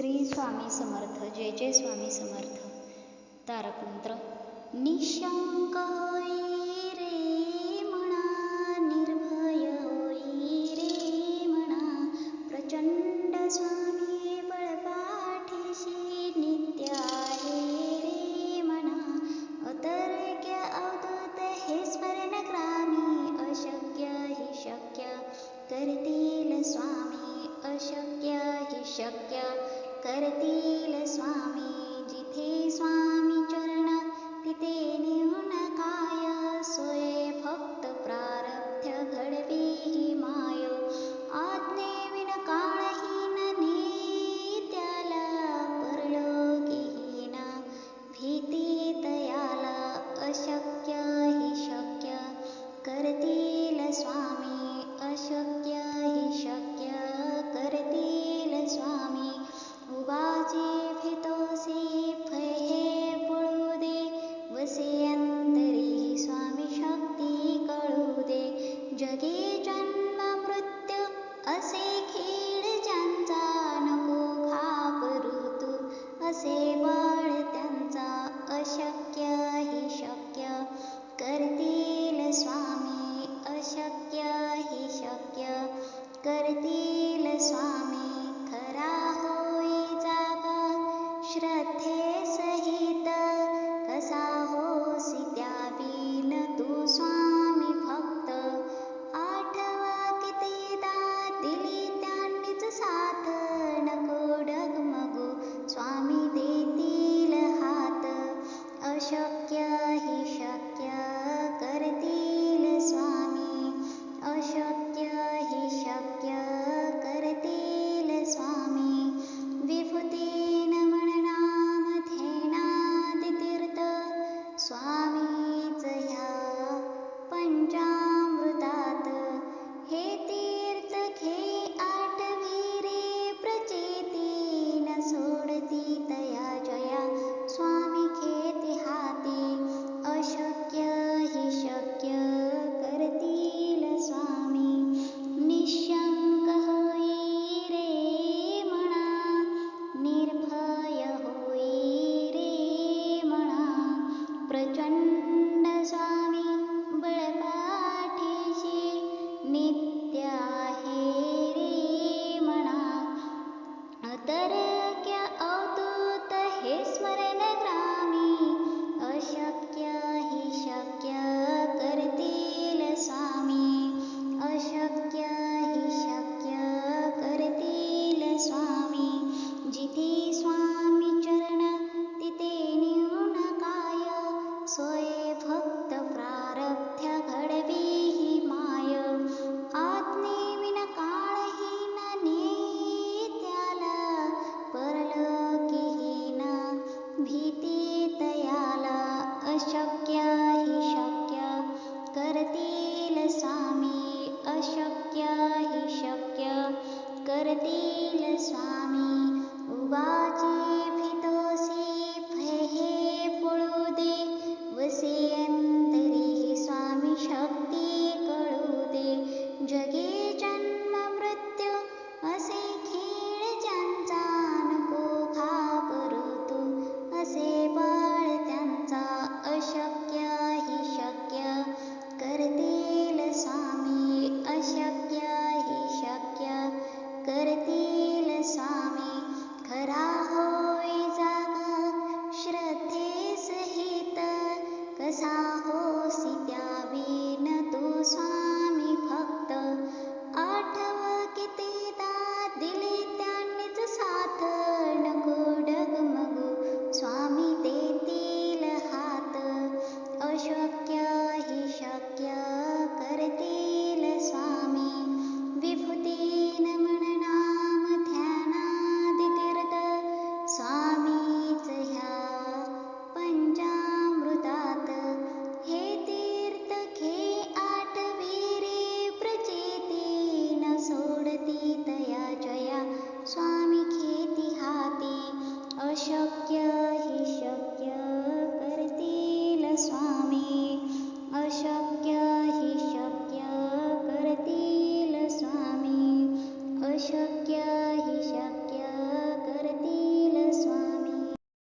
श्री स्वामी समर्थ, जय जय स्वामी समर्थ. तारकमंत्र. निशंक होई रे म्हणा निर्भय रे म्हणा प्रचंड स्वामी बळपाठीशी नित्य आहे रे म्हणा अतर्क्य अवधूत हे स्मरण ग्रामी, अशक्य हि शक्य. करतील स्वामी, अशक्य हि शक्य. करतील स्वामी जिथे स्वामी चरण तिथे नेऊन सोय? जिथे स्वामी चरण, तिथे निर्णकाय, सोये भक्त प्रारब्ध घड़वी ही माय. आत्मे विन काळही न नेई त्याला तयाला अशक्य ही शक्य, करतील स्वामी अशक्य ही शक्य, करतील स्वामी वाजी swan.